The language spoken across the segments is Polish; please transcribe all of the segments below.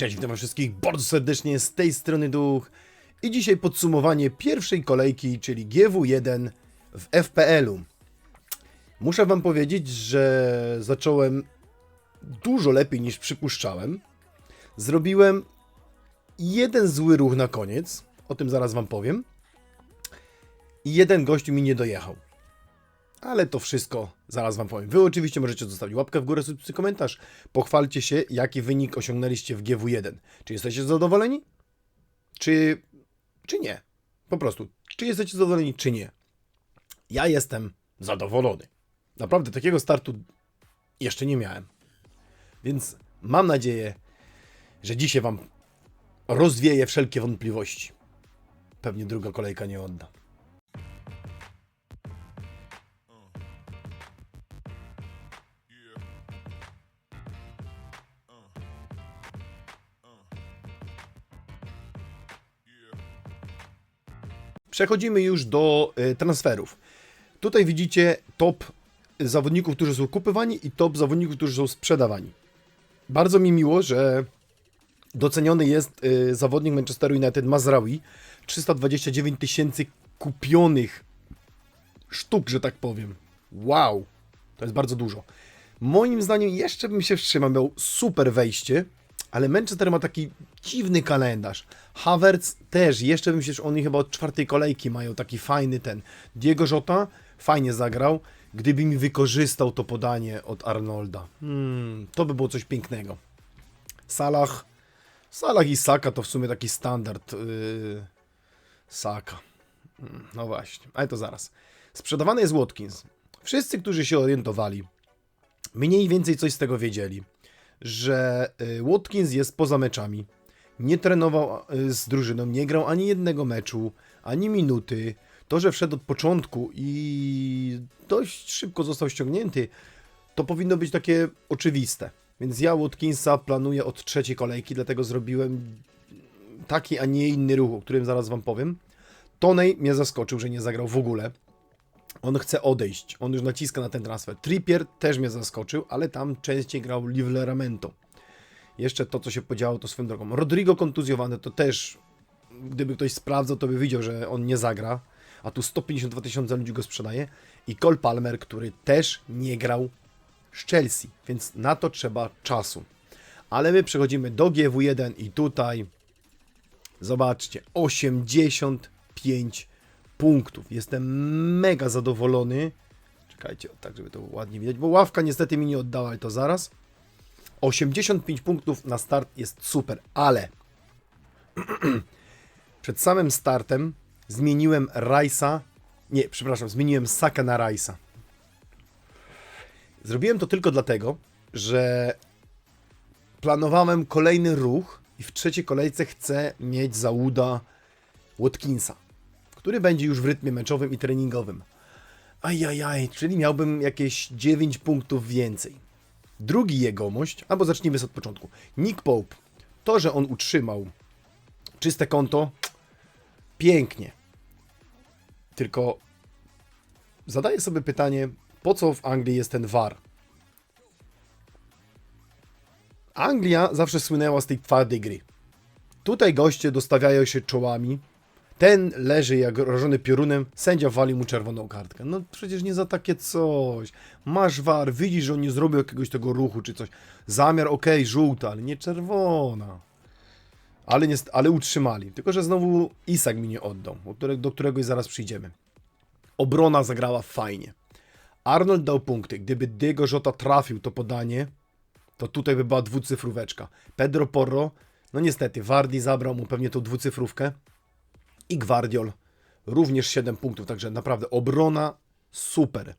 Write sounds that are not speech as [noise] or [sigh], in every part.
Cześć, witam wszystkich bardzo serdecznie z tej strony Duch. I dzisiaj podsumowanie pierwszej kolejki, czyli GW1 w FPL-u. Muszę wam powiedzieć, że zacząłem dużo lepiej niż przypuszczałem. Zrobiłem jeden zły ruch na koniec, o tym zaraz wam powiem. I jeden gość mi nie dojechał. Ale to wszystko zaraz wam powiem. Wy oczywiście możecie zostawić łapkę w górę, subskrypcję, komentarz. Pochwalcie się, jaki wynik osiągnęliście w GW1. Czy jesteście zadowoleni? Czy, czy nie? Po prostu, czy jesteście zadowoleni, czy nie? Ja jestem zadowolony. Naprawdę takiego startu jeszcze nie miałem. Więc mam nadzieję, że dzisiaj wam rozwieje wszelkie wątpliwości. Pewnie druga kolejka nie odda. Przechodzimy już do y, transferów. Tutaj widzicie top zawodników, którzy są kupywani i top zawodników, którzy są sprzedawani. Bardzo mi miło, że doceniony jest y, zawodnik Manchesteru United Mazraoui. 329 tysięcy kupionych sztuk, że tak powiem. Wow, to jest bardzo dużo. Moim zdaniem jeszcze bym się wstrzymał, miał super wejście, ale Manchester ma taki dziwny kalendarz. Havertz też, jeszcze bym się, oni chyba od czwartej kolejki mają taki fajny ten. Diego Jota fajnie zagrał, gdyby mi wykorzystał to podanie od Arnolda. Hmm, to by było coś pięknego. Salah, Salah i Saka to w sumie taki standard. Yy, Saka. Hmm, No właśnie, ale to zaraz. Sprzedawany jest Watkins. Wszyscy, którzy się orientowali, mniej więcej coś z tego wiedzieli, że y, Watkins jest poza meczami. Nie trenował y, z drużyną, nie grał ani jednego meczu, ani minuty. To, że wszedł od początku i dość szybko został ściągnięty, to powinno być takie oczywiste. Więc ja Watkinsa planuję od trzeciej kolejki, dlatego zrobiłem taki, a nie inny ruch, o którym zaraz wam powiem. Tonej mnie zaskoczył, że nie zagrał w ogóle. On chce odejść. On już naciska na ten transfer. Trippier też mnie zaskoczył, ale tam częściej grał Livramento. Jeszcze to, co się podziało, to swoją drogą. Rodrigo kontuzjowany to też, gdyby ktoś sprawdzał, to by widział, że on nie zagra. A tu 152 tysiące ludzi go sprzedaje. I Cole Palmer, który też nie grał z Chelsea, więc na to trzeba czasu. Ale my przechodzimy do GW1 i tutaj zobaczcie, 85 punktów. Jestem mega zadowolony. Czekajcie, tak żeby to ładnie widać, bo ławka niestety mi nie oddała, ale to zaraz. 85 punktów na start jest super, ale [clears throat] przed samym startem zmieniłem Rajsa, nie, przepraszam, zmieniłem Saka na Rajsa. Zrobiłem to tylko dlatego, że planowałem kolejny ruch i w trzeciej kolejce chcę mieć załuda Watkinsa który będzie już w rytmie meczowym i treningowym. Ajajaj, czyli miałbym jakieś 9 punktów więcej. Drugi jegomość, albo zacznijmy od początku. Nick Pope. To, że on utrzymał czyste konto, pięknie. Tylko zadaję sobie pytanie, po co w Anglii jest ten VAR? Anglia zawsze słynęła z tej twardej gry. Tutaj goście dostawiają się czołami, ten leży jak rażony piorunem, sędzia wali mu czerwoną kartkę. No przecież nie za takie coś. Masz war, widzisz, że on nie zrobił jakiegoś tego ruchu czy coś. Zamiar okej, żółta, ale nie czerwona. Ale, nie, ale utrzymali. Tylko, że znowu Isak mi nie oddał, do którego zaraz przyjdziemy. Obrona zagrała fajnie. Arnold dał punkty. Gdyby Diego Jota trafił to podanie, to tutaj by była dwucyfróweczka. Pedro Porro, no niestety, Wardi zabrał mu pewnie tą dwucyfrówkę i Gwardiol również 7 punktów, także naprawdę obrona super.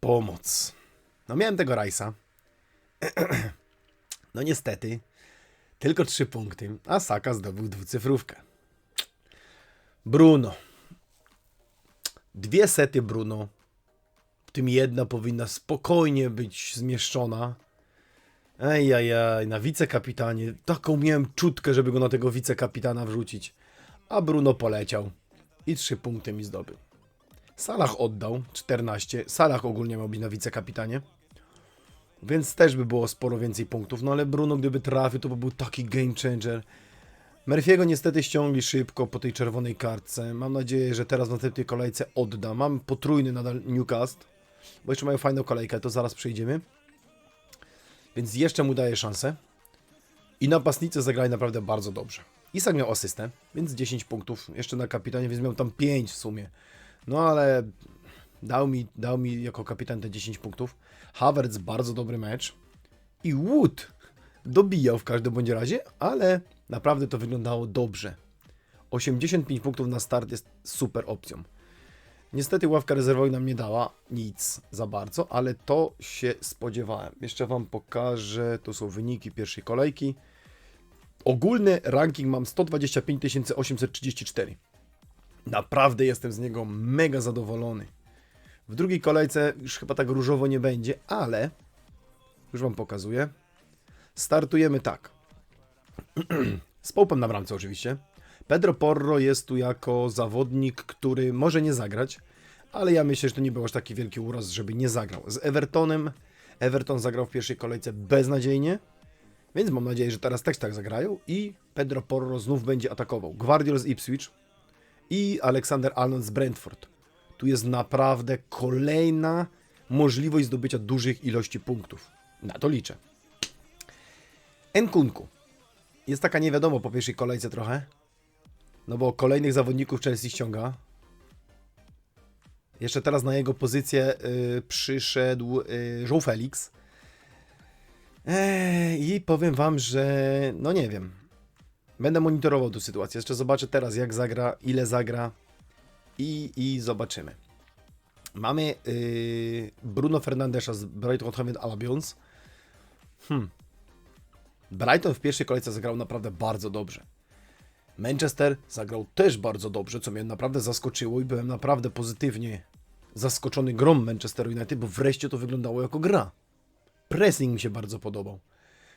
Pomoc. No miałem tego Rajsa. [clears throat] No niestety, tylko 3 punkty, a Saka zdobył dwucyfrówkę. Bruno. Dwie sety Bruno, w tym jedna powinna spokojnie być zmieszczona. Ejajaj, na wicekapitanie. Taką miałem czutkę, żeby go na tego wicekapitana wrzucić a Bruno poleciał i 3 punkty mi zdobył. Salah oddał 14. Salah ogólnie miał być na wicekapitanie. Więc też by było sporo więcej punktów. No ale Bruno, gdyby trafił, to by był taki game changer. Murphy'ego niestety ściągli szybko po tej czerwonej kartce. Mam nadzieję, że teraz w następnej kolejce odda. Mam potrójny nadal Newcast, bo jeszcze mają fajną kolejkę, to zaraz przejdziemy. Więc jeszcze mu daję szansę. I napastnicy zagrali naprawdę bardzo dobrze. Isak miał asystę, więc 10 punktów. Jeszcze na kapitanie, więc miał tam 5 w sumie. No ale dał mi, dał mi jako kapitan te 10 punktów. Havertz bardzo dobry mecz. I Wood dobijał w każdym bądź razie, ale naprawdę to wyglądało dobrze. 85 punktów na start jest super opcją. Niestety ławka rezerwowa nam nie dała nic za bardzo, ale to się spodziewałem. Jeszcze Wam pokażę, to są wyniki pierwszej kolejki. Ogólny ranking mam 125 834. Naprawdę jestem z niego mega zadowolony. W drugiej kolejce już chyba tak różowo nie będzie, ale już Wam pokazuję. Startujemy tak. [clears throat] Z Popem na bramce oczywiście. Pedro Porro jest tu jako zawodnik, który może nie zagrać, ale ja myślę, że to nie był aż taki wielki uraz, żeby nie zagrał. Z Evertonem, Everton zagrał w pierwszej kolejce beznadziejnie, więc mam nadzieję, że teraz też tak zagrają i Pedro Porro znów będzie atakował. Guardiol z Ipswich i Alexander Arnold z Brentford. Tu jest naprawdę kolejna możliwość zdobycia dużych ilości punktów. Na to liczę. Nkunku. Jest taka nie wiadomo po pierwszej kolejce trochę. No bo kolejnych zawodników Chelsea ściąga. Jeszcze teraz na jego pozycję y, przyszedł y, João Felix. I powiem wam, że no nie wiem. Będę monitorował tę sytuację. Jeszcze zobaczę teraz jak zagra, ile zagra i, i zobaczymy. Mamy y, Bruno Fernandesza z Brighton Hove Albions. Hmm. Brighton w pierwszej kolejce zagrał naprawdę bardzo dobrze. Manchester zagrał też bardzo dobrze, co mnie naprawdę zaskoczyło i byłem naprawdę pozytywnie zaskoczony grą Manchesteru United, bo wreszcie to wyglądało jako gra. Pressing mi się bardzo podobał.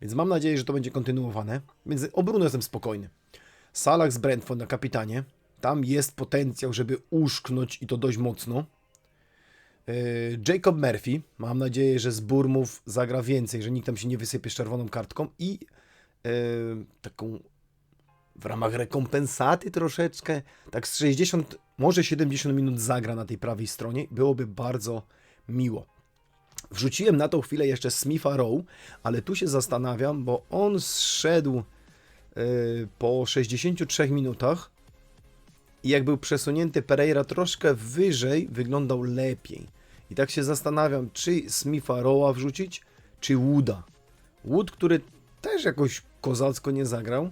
Więc mam nadzieję, że to będzie kontynuowane. Więc o Bruno jestem spokojny. Salah z Brentford na kapitanie. Tam jest potencjał, żeby uszknąć i to dość mocno. Yy, Jacob Murphy. Mam nadzieję, że z Burmów zagra więcej, że nikt tam się nie wysypie z czerwoną kartką. I yy, taką w ramach rekompensaty troszeczkę, tak z 60, może 70 minut zagra na tej prawej stronie. Byłoby bardzo miło. Wrzuciłem na tą chwilę jeszcze Smitha Rowe, ale tu się zastanawiam, bo on zszedł yy, po 63 minutach i jak był przesunięty Pereira troszkę wyżej, wyglądał lepiej. I tak się zastanawiam, czy Smitha Rowe'a wrzucić, czy Wooda. Wood, który też jakoś kozacko nie zagrał,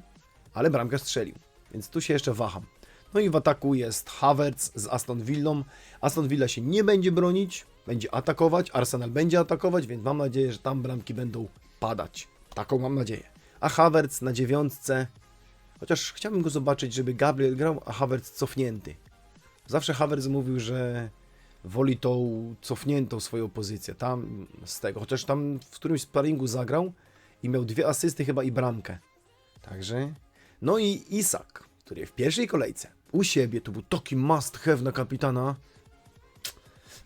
ale bramkę strzelił, więc tu się jeszcze waham. No i w ataku jest Havertz z Aston Villą. Aston Villa się nie będzie bronić, będzie atakować, Arsenal będzie atakować, więc mam nadzieję, że tam bramki będą padać. Taką mam nadzieję. A Havertz na dziewiątce, chociaż chciałbym go zobaczyć, żeby Gabriel grał, a Havertz cofnięty. Zawsze Havertz mówił, że woli tą cofniętą swoją pozycję, tam z tego, chociaż tam w którymś sparingu zagrał i miał dwie asysty chyba i bramkę. Także no i Isak, który w pierwszej kolejce u siebie to był taki must have na kapitana.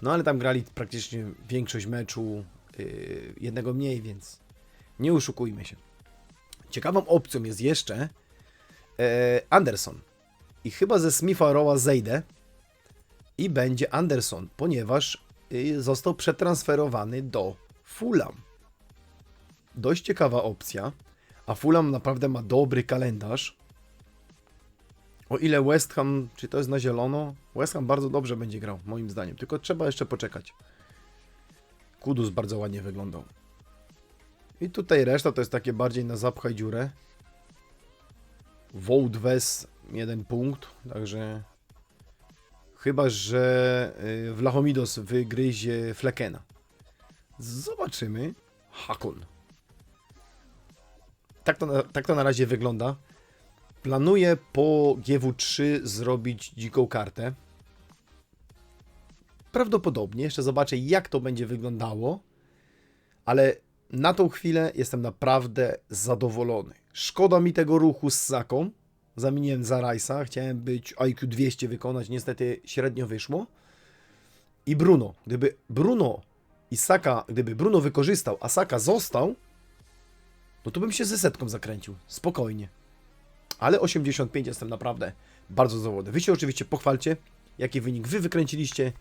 No ale tam grali praktycznie większość meczu, yy, jednego mniej, więc nie oszukujmy się. Ciekawą opcją jest jeszcze yy, Anderson. I chyba ze Smitha Rowa zejdę i będzie Anderson, ponieważ yy, został przetransferowany do Fulham. Dość ciekawa opcja. A Fulham naprawdę ma dobry kalendarz. O ile West Ham, czy to jest na zielono? West Ham bardzo dobrze będzie grał, moim zdaniem. Tylko trzeba jeszcze poczekać. Kudus bardzo ładnie wyglądał. I tutaj reszta to jest takie bardziej na zapchaj dziurę. Wołd Wes jeden punkt, także chyba, że y, Vlachomidos wygryzie Flekena. Zobaczymy. Hakon. Tak to, tak to na razie wygląda. Planuję po GW3 zrobić dziką kartę. Prawdopodobnie, jeszcze zobaczę jak to będzie wyglądało, ale na tą chwilę jestem naprawdę zadowolony. Szkoda mi tego ruchu z Saką. Zamieniłem za Rajsa, chciałem być IQ 200 wykonać, niestety średnio wyszło. I Bruno. Gdyby Bruno i Saka, gdyby Bruno wykorzystał, a Saka został, no to bym się ze setką zakręcił. Spokojnie. Ale 85 jestem naprawdę bardzo zadowolony. Wy się oczywiście pochwalcie, jaki wynik wy wykręciliście.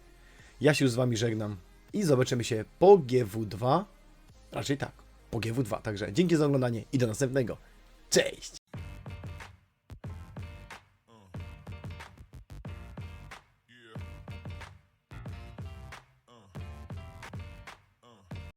Ja się z wami żegnam i zobaczymy się po GW2. Raczej tak, po GW2. Także dzięki za oglądanie i do następnego. Cześć!